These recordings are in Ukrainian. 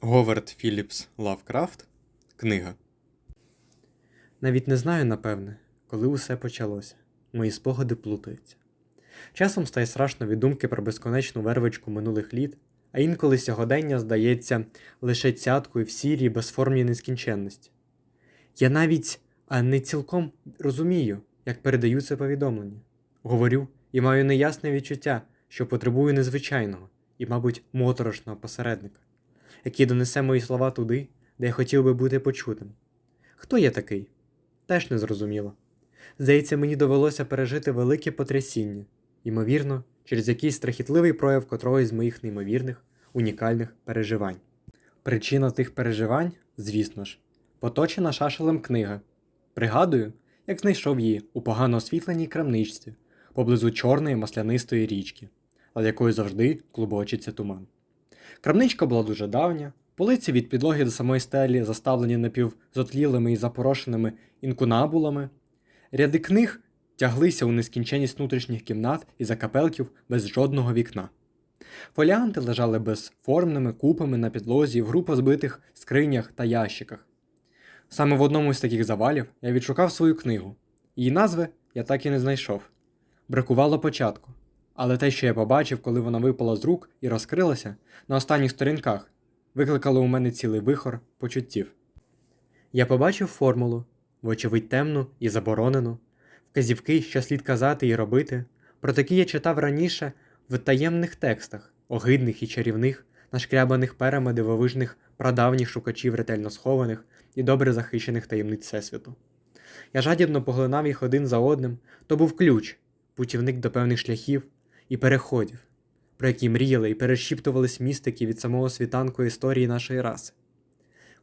Говард Філіпс Лавкрафт. Книга. Навіть не знаю, напевне, коли усе почалося. Мої спогади плутаються. Часом стає страшно від думки про безконечну вервичку минулих літ, а інколи сьогодення здається лише цяткою в сірій безформній нескінченності. Я навіть а не цілком розумію, як передаю це повідомлення. Говорю і маю неясне відчуття, що потребую незвичайного і, мабуть, моторошного посередника, який донесе мої слова туди, де я хотів би бути почутим. Хто я такий? Теж не зрозуміло. Здається, мені довелося пережити велике потрясіння, ймовірно, через якийсь страхітливий прояв котрого з моїх неймовірних, унікальних переживань. Причина тих переживань, звісно ж, поточена шашелем книга. Пригадую, як знайшов її у погано освітленій крамничці поблизу чорної маслянистої річки, над якою завжди клубочиться туман. Крамничка була дуже давня, полиці від підлоги до самої стелі заставлені напівзотлілими і запорошеними інкунабулами. Ряди книг тяглися у нескінченність внутрішніх кімнат і закапелків без жодного вікна. Фоліанти лежали безформними купами на підлозі в група збитих скринях та ящиках. Саме в одному з таких завалів я відшукав свою книгу. Її назви я так і не знайшов. Бракувало початку. Але те, що я побачив, коли вона випала з рук і розкрилася на останніх сторінках, викликало у мене цілий вихор почуттів. Я побачив формулу, вочевидь темну і заборонену, вказівки, що слід казати і робити, про такі я читав раніше в таємних текстах, огидних і чарівних, нашкрябаних перами дивовижних прадавніх шукачів ретельно схованих і добре захищених таємниць Всесвіту. Я жадібно поглинав їх один за одним, то був ключ, путівник до певних шляхів і переходів, про які мріяли і перешіптувались містики від самого світанку історії нашої раси.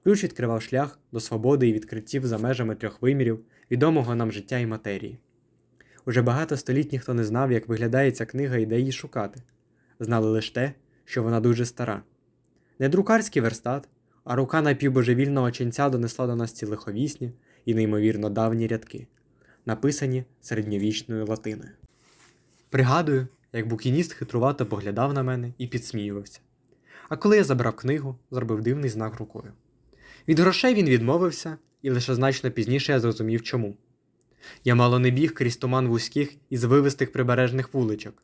Ключ відкривав шлях до свободи і відкриттів за межами трьох вимірів відомого нам життя і матерії. Уже багато століть ніхто не знав, як виглядає ця книга і де її шукати. Знали лише те, що вона дуже стара. Не друкарський верстат, а рука напівбожевільного ченця донесла до нас ці лиховісні і неймовірно давні рядки, написані середньовічною латиною. Пригадую, як букініст хитрувато поглядав на мене і підсміювався. А коли я забрав книгу, зробив дивний знак рукою. Від грошей він відмовився, і лише значно пізніше я зрозумів чому. Я мало не біг крізь туман вузьких і звивистих прибережних вуличок,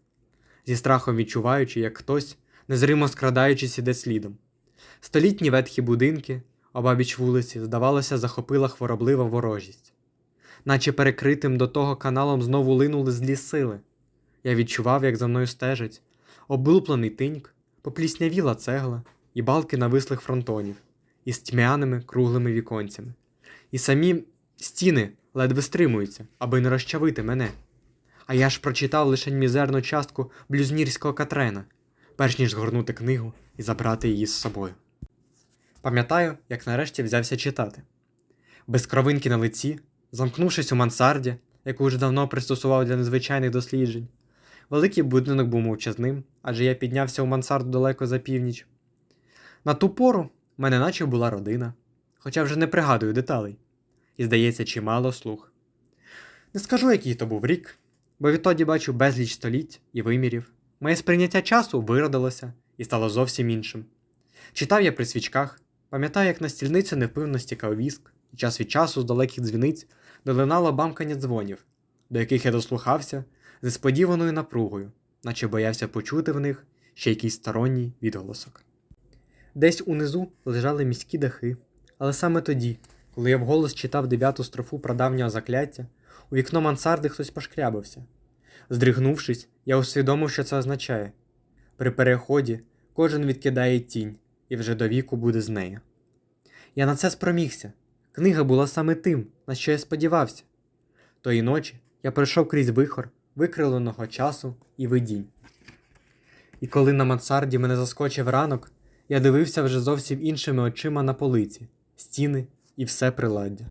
зі страхом відчуваючи, як хтось, незримо скрадаючись, іде слідом. Столітні ветхі будинки, обабіч вулиці, здавалося, захопила хвороблива ворожість, наче перекритим до того каналом знову линули злі сили. Я відчував, як за мною стежить, облуплений тиньк, попліснявіла цегла і балки навислих фронтонів із тьмяними круглими віконцями. І самі стіни ледве стримуються, аби не розчавити мене. А я ж прочитав лише мізерну частку блюзнірського Катрена, перш ніж згорнути книгу і забрати її з собою. Пам'ятаю, як нарешті взявся читати. Без кровинки на лиці, замкнувшись у мансарді, яку вже давно пристосував для незвичайних досліджень. Великий будинок був мовчазним, адже я піднявся у мансарду далеко за північ. На ту пору мене наче була родина, хоча вже не пригадую деталей, і, здається, чимало слух. Не скажу, який то був рік, бо відтоді бачу безліч століть і вимірів. Моє сприйняття часу виродилося і стало зовсім іншим. Читав я при свічках, пам'ятаю, як на стільницю невпинно стікав віск, і час від часу з далеких дзвіниць долинало бамкання дзвонів, до яких я дослухався з несподіваною напругою, наче боявся почути в них ще якийсь сторонній відголосок. Десь унизу лежали міські дахи, але саме тоді, коли я вголос читав дев'яту строфу прадавнього закляття, у вікно мансарди хтось пошкрябався. Здригнувшись, я усвідомив, що це означає. При переході кожен відкидає тінь і вже до віку буде з нею. Я на це спромігся. Книга була саме тим, на що я сподівався. Тої ночі я пройшов крізь вихор викриленого часу і видінь. І коли на мансарді мене заскочив ранок, я дивився вже зовсім іншими очима на полиці, стіни і все приладдя.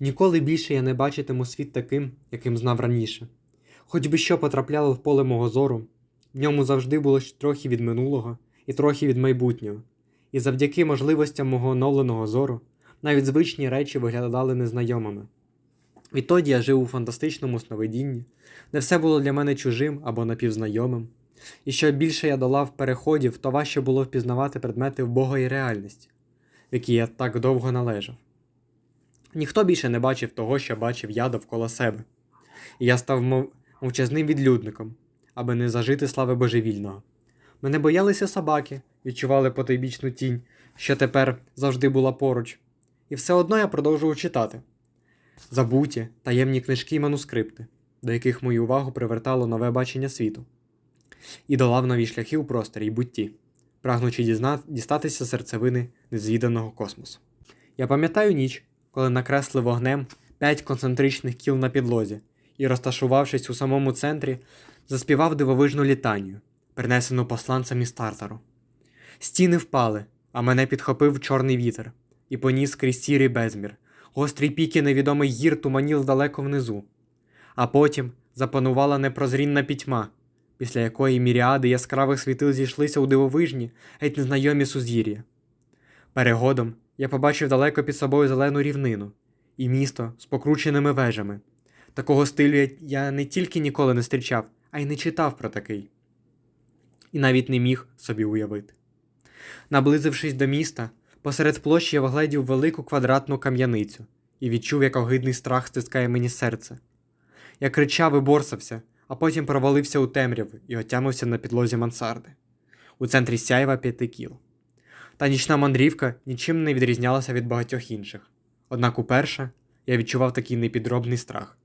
Ніколи більше я не бачитиму світ таким, яким знав раніше. Хоч би що потрапляло в поле мого зору, в ньому завжди було трохи від минулого і трохи від майбутнього, і завдяки можливостям мого оновленого зору навіть звичні речі виглядали незнайомими. Відтоді я жив у фантастичному сновидінні, де все було для мене чужим або напівзнайомим, І що більше я долав переходів, то важче було впізнавати предмети вбогої реальності, в якій я так довго належав. Ніхто більше не бачив того, що бачив я довкола себе. І я став мов... мовчазним відлюдником, аби не зажити слави божевільного. Мене боялися собаки, відчували потойбічну тінь, що тепер завжди була поруч. І все одно я продовжував читати забуті, таємні книжки і манускрипти, до яких мою увагу привертало нове бачення світу, і долав нові шляхи у просторі й бутті, прагнучи дізна... дістатися серцевини незвіданого космосу. Я пам'ятаю ніч, коли накреслив вогнем п'ять концентричних кіл на підлозі і, розташувавшись у самому центрі, заспівав дивовижну літанію, принесену посланцем із Тартару. Стіни впали, а мене підхопив чорний вітер і поніс крізь сірий безмір. Гострі піки невідомих гір туманіл далеко внизу. А потім запанувала непрозрінна пітьма, після якої міріади яскравих світил зійшлися у дивовижні, геть незнайомі сузір'я. Перегодом я побачив далеко під собою зелену рівнину і місто з покрученими вежами. Такого стилю я не тільки ніколи не зустрічав, а й не читав про такий. І навіть не міг собі уявити. Наблизившись до міста, посеред площі я вгледів велику квадратну кам'яницю і відчув, як огидний страх стискає мені серце. Я кричав і борсався, а потім провалився у темряву і отямився на підлозі мансарди. У центрі сяєва п'яти кіл. Та нічна мандрівка нічим не відрізнялася від багатьох інших. Однак уперше я відчував такий непідробний страх,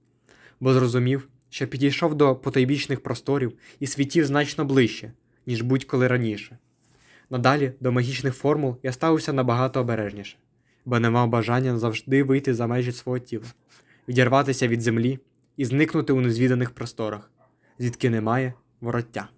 бо зрозумів, що підійшов до потойбічних просторів і світів значно ближче, ніж будь-коли раніше. Надалі до магічних формул я ставився набагато обережніше, бо не мав бажання завжди вийти за межі свого тіла, відірватися від землі і зникнути у незвіданих просторах, звідки немає вороття.